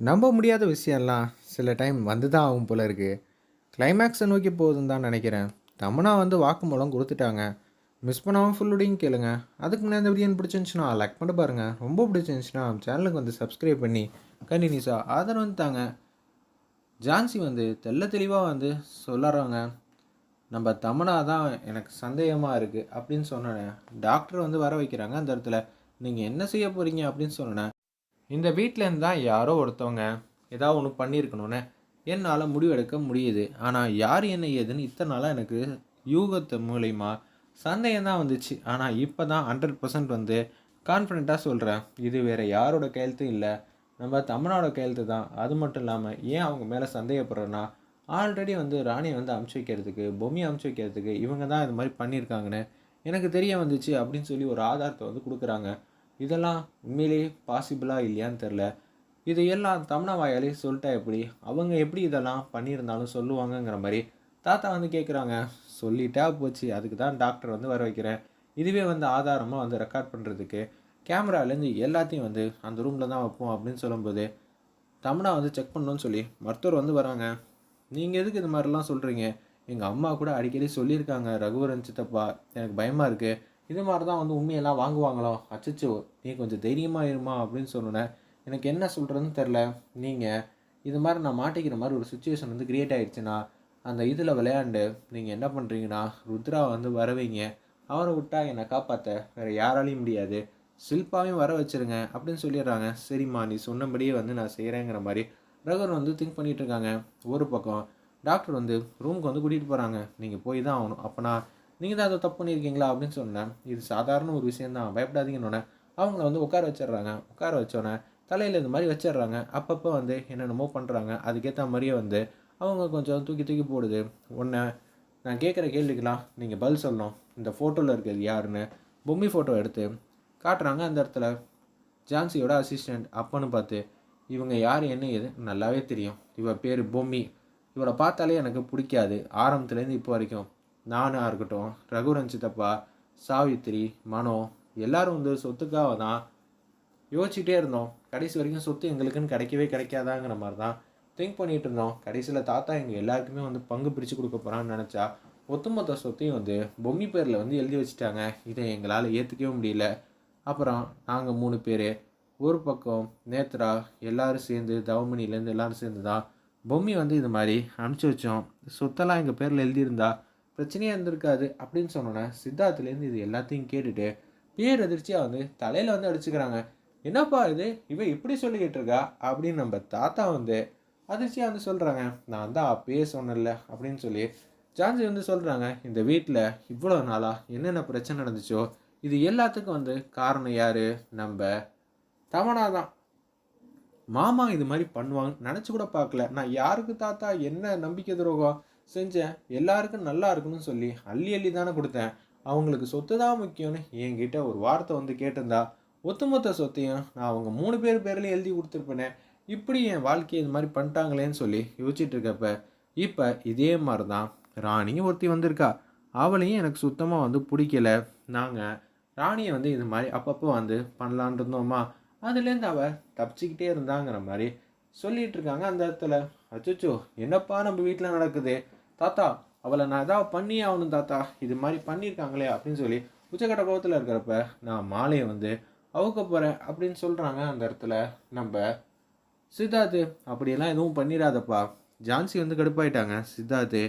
நம்ப முடியாத விஷயம்லாம் சில டைம் வந்து தான் ஆகும் போல இருக்குது கிளைமேக்ஸை நோக்கி போகுதுன்னு தான் நினைக்கிறேன். தமனா வந்து வாக்குமூலம் கொடுத்துட்டாங்க. மிஸ் பண்ணாமல் ஃபுல்லுடையும் கேளுங்க. அதுக்கு முன்னாடி இந்த வீடியோ பிடிச்சிருந்துச்சுன்னா லைக் பண்ணி பாருங்கள் ரொம்ப பிடிச்சிருந்துச்சுன்னா சேனலுக்கு வந்து சப்ஸ்கிரைப் பண்ணி கண்டினியூஸாக ஆதரவு வந்து தாங்க. ஜான்சி வந்து தெள்ள தெளிவாக வந்து சொல்லறாங்க நம்ம தமனா தான் எனக்கு சந்தேகமாக இருக்குது அப்படின்னு சொன்னேன் டாக்டர் வந்து வர வைக்கிறாங்க அந்த இடத்துல. நீங்கள் என்ன செய்ய போகிறீங்க அப்படின்னு சொன்னேன் இந்த வீட்டிலேருந்து தான் யாரோ ஒருத்தவங்க ஏதாவது ஒன்று பண்ணியிருக்கணும்னு என்னால் முடிவெடுக்க முடியுது. ஆனால் யார் என்ன ஏதுன்னு இத்தனை நாளாக எனக்கு யூகத்து மூலயமா சந்தேகம் தான் வந்துச்சு. ஆனால் இப்போ தான் ஹண்ட்ரட் பர்சன்ட் வந்து கான்ஃபிடெண்ட்டாக சொல்கிறேன் இது வேறு யாரோட கையெழுத்தும் இல்லை. நம்ம தமிழோட கையெழுத்து தான். அது மட்டும் இல்லாமல் ஏன் அவங்க மேலே சந்தேகப்படுறேன்னா ஆல்ரெடி வந்து ராணியை வந்து அமுச்சு வைக்கிறதுக்கு பொம்மியை அமுச்சு வைக்கிறதுக்கு இவங்க தான் இது மாதிரி பண்ணியிருக்காங்கன்னு எனக்கு தெரிய வந்துச்சு அப்படின்னு சொல்லி ஒரு ஆதாரத்தை வந்து கொடுக்குறாங்க. இதெல்லாம் உண்மையிலேயே பாசிபிளாக இல்லையான்னு தெரில இது எல்லாம் தமிழ வாயாலே சொல்லிட்டா எப்படி? அவங்க எப்படி இதெல்லாம் பண்ணியிருந்தாலும் சொல்லுவாங்கங்கிற மாதிரி தாத்தா வந்து கேட்குறாங்க சொல்லிட்டா போச்சு. அதுக்கு தான் டாக்டர் வந்து வர வைக்கிறேன் இதுவே வந்து ஆதாரமாக வந்து ரெக்கார்ட் பண்ணுறதுக்கு கேமராலேருந்து எல்லாத்தையும் வந்து அந்த ரூமில் தான் வைப்போம் அப்படின்னு சொல்லும்போது தமிழா வந்து செக் பண்ணணும்னு சொல்லி மருத்துவர் வந்து வராங்க. நீங்கள் எதுக்கு இது மாதிரிலாம் சொல்கிறீங்க எங்கள் அம்மா கூட அடிக்கடி சொல்லியிருக்காங்க. ரகுவரன் சித்தப்பா எனக்கு பயமாக இருக்குது இது மாதிரி தான் வந்து உண்மையெல்லாம் வாங்குவாங்களோ? அச்சச்சோ நீ கொஞ்சம் தைரியமாக இருமா அப்படின்னு சொன்னேன் எனக்கு என்ன சொல்கிறதுன்னு தெரில நீங்கள் இது மாதிரி நான் மாட்டிக்கிற மாதிரி ஒரு சுச்சுவேஷன் வந்து க்ரியேட் ஆகிடுச்சுன்னா அந்த இதில் விளையாண்டு நீங்கள் என்ன பண்ணுறீங்கன்னா ருத்ரா வந்து வரவைங்க. அவரை விட்டா என்னை காப்பாற்ற வேறு யாராலையும் முடியாது. ஷில்பாவையும் வர வச்சுருங்க அப்படின்னு சொல்லிடுறாங்க. சரிம்மா நீ சொன்னபடியே வந்து நான் செய்கிறேங்கிற மாதிரி ரகுவன் வந்து திங்க் பண்ணிகிட்ருக்காங்க ஒரு பக்கம் டாக்டர் வந்து ரூமுக்கு வந்து கூட்டிகிட்டு போகிறாங்க நீங்கள் போய் தான் ஆகணும். அப்போனா நீங்கள் தான் அதை தப்பு பண்ணியிருக்கீங்களா அப்படின்னு சொன்னேன். இது சாதாரண ஒரு விஷயந்தான் பயப்படாதீங்கன்னு அவங்கள வந்து உட்கார வச்சிடுறாங்க. உட்கார வச்சோன்னே தலையில் இந்த மாதிரி வச்சிடுறாங்க. அப்பப்போ வந்து என்னென்னமோ பண்ணுறாங்க அதுக்கேற்ற மாதிரியே வந்து அவங்க கொஞ்சம் தூக்கி தூக்கி போடுது. ஒன்று நான் கேட்குற கேள்விக்கெல்லாம் நீங்கள் பதில் சொல்லணும். இந்த ஃபோட்டோவில் இருக்கிறது யாருன்னு பொம்மி ஃபோட்டோ எடுத்து காட்டுறாங்க அந்த இடத்துல. ஜான்சியோட அசிஸ்டண்ட் அப்பன்னு பார்த்து இவங்க யார்? என்ன ஏது? நல்லாவே தெரியும். இவ பேர் பொம்மி. இவளை பார்த்தாலே எனக்கு பிடிக்காது. ஆரம்பத்துலேருந்து இப்போ வரைக்கும் நானாக இருக்கட்டும் ரகுரன் சித்தப்பா சாவித்திரி மனோ எல்லாரும் வந்து சொத்துக்காக தான் யோசிச்சுட்டே இருந்தோம். கடைசி வரைக்கும் சொத்து எங்களுக்குன்னு கிடைக்கவே கிடைக்காதாங்கிற மாதிரி தான் திங்க் பண்ணிகிட்டு இருந்தோம். கடைசியில் தாத்தா எங்கள் எல்லாருக்குமே வந்து பங்கு பிரித்து கொடுக்க போகிறான்னு நினச்சா ஒட்டுமொத்த சொத்தையும் வந்து பொம்மி பேரில் வந்து எழுதி வச்சுட்டாங்க. இதை எங்களால் ஏற்றுக்கவே முடியல. அப்புறம் நாங்கள் மூணு பேர் ஒரு பக்கம் நேத்ரா எல்லோரும் சேர்ந்து தவமணிலேருந்து எல்லாரும் சேர்ந்து தான் பொம்மி வந்து இது மாதிரி அனுப்பிச்சி வச்சோம். சொத்தெல்லாம் எங்கள் பேரில் எழுதியிருந்தா பிரச்சனையாக இருந்திருக்காது அப்படின்னு சொன்னோன்னே சித்தார்த்துலேருந்து இது எல்லாத்தையும் கேட்டுட்டு பேர் அதிர்ச்சியாக வந்து தலையில் வந்து அடிச்சுக்கிறாங்க. என்னப்பா இது? இவன் இப்படி சொல்லிக்கிட்டு இருக்கா? அப்படின்னு நம்ம தாத்தா வந்து அதிர்ச்சியாக வந்து சொல்கிறாங்க நான் தான் அப்பயே சொன்னேன்ல அப்படின்னு சொல்லி ஜான்சி வந்து சொல்கிறாங்க இந்த வீட்டில் இவ்வளோ நாளாக என்னென்ன பிரச்சனை நடந்துச்சோ இது எல்லாத்துக்கும் வந்து காரணம் யார்? நம்ம தமனா தான். மாமா இது மாதிரி பண்ணுவாங்க நினச்சி கூட பார்க்கல. நான் யாருக்கு தாத்தா? என்ன நம்பிக்கை துரோகம்? செஞ்சேன். எல்லாருக்கும் நல்லா இருக்குன்னு சொல்லி அள்ளி அள்ளி தானே கொடுத்தேன். அவங்களுக்கு சொத்து தான் முக்கியம்னு என்கிட்ட ஒரு வார்த்தை வந்து கேட்டிருந்தா ஒத்துமொத்த சொத்தையும் நான் அவங்க மூணு பேர் பேர்லேயும் எழுதி கொடுத்துருப்பேனே. இப்படி என் வாழ்க்கையை இது மாதிரி பண்ணிட்டாங்களேன்னு சொல்லி யோசிச்சுட்டு இருக்கப்ப இப்போ இதே மாதிரி தான் ராணியும் ஒருத்தி வந்திருக்கா. அவளையும் எனக்கு சுத்தமாக வந்து பிடிக்கல. நாங்கள் ராணியை வந்து இது மாதிரி அப்பப்போ வந்து பண்ணலான் இருந்தோமா? அதுலேருந்து அவள் தப்பிச்சிக்கிட்டே இருந்தாங்கிற மாதிரி சொல்லிகிட்டு இருக்காங்க அந்த இடத்துல. அச்சோ என்னப்பா நம்ம வீட்டில் நடக்குது? தாத்தா அவளை நான் ஏதாவது பண்ணி ஆகணும் தாத்தா. இது மாதிரி பண்ணியிருக்காங்களே அப்படின்னு சொல்லி உச்சக்கட்ட கோபத்தில் இருக்கிறப்ப நான் மாலையை வந்து அவுக்க போகிறேன் அப்படின்னு சொல்கிறாங்க அந்த இடத்துல. நம்ம சித்தார்த்து அப்படியெல்லாம் எதுவும் பண்ணிடாதப்பா. ஜான்சி வந்து கடுப்பாயிட்டாங்க. சித்தார்த்து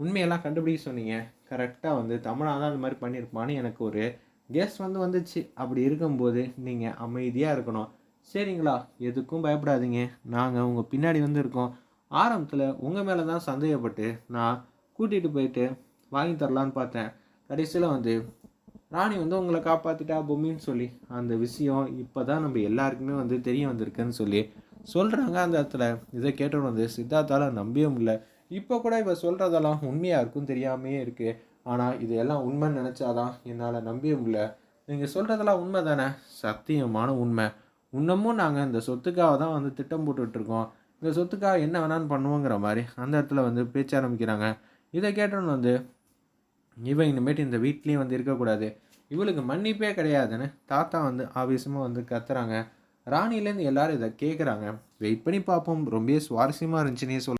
உண்மையெல்லாம் கண்டுபிடிக்க சொன்னீங்க. கரெக்டாக வந்து தமிழாக தான் இந்த மாதிரி பண்ணியிருப்பான்னு எனக்கு ஒரு கெஸ் வந்து வந்துச்சு. அப்படி இருக்கும்போது நீங்கள் அமைதியாக இருக்கணும். சரிங்களா? எதுக்கும் பயப்படாதீங்க. நாங்கள் உங்கள் பின்னாடி வந்து இருக்கோம். ஆரம்பத்தில் உங்கள் மேலே தான் சந்தேகப்பட்டு நான் கூட்டிகிட்டு போயிட்டு வாங்கி தரலான்னு பார்த்தேன். கடைசியில் வந்து ராணி வந்து உங்களை காப்பாற்றிட்டா பொம்மின்னு சொல்லி அந்த விஷயம் இப்போ தான் நம்ம எல்லாருக்குமே வந்து தெரிய வந்திருக்குன்னு சொல்லி சொல்கிறாங்க அந்த இடத்துல இதை கேட்டோன்னு வந்து சித்தார்த்தால் நம்பவே முடியல. இப்போ கூட இவ சொல்கிறதெல்லாம் உண்மையாக இருக்கும் தெரியாமையே இருக்குது ஆனால் இது எல்லாம் உண்மைன்னு நினச்சாதான் என்னால் நம்பவே முடியல. நீங்கள் சொல்கிறதெல்லாம் உண்மை தானே சத்தியமான உண்மை. இன்னமும் நாங்கள் இந்த சொத்துக்காக தான் வந்து திட்டம் போட்டுட்ருக்கோம் இந்த சொத்துக்காக என்ன வேணாலும் பண்ணுவோங்கிற மாதிரி அந்த இடத்துல வந்து பேச்ச ஆரம்பிக்கிறாங்க. இதை கேட்டோன்னு வந்து இவன் இனிமேட்டு இந்த வீட்லேயும் வந்து இருக்கக்கூடாது. இவளுக்கு மன்னிப்பே கிடையாதுன்னு தாத்தா வந்து ஆவேசமாக வந்து கத்துறாங்க. ராணிலேருந்து எல்லாரும் இதை கேட்குறாங்க வெயிட் பண்ணி பார்ப்போம். ரொம்ப சுவாரஸ்யமாக இருந்துச்சுன்னே சொல்ல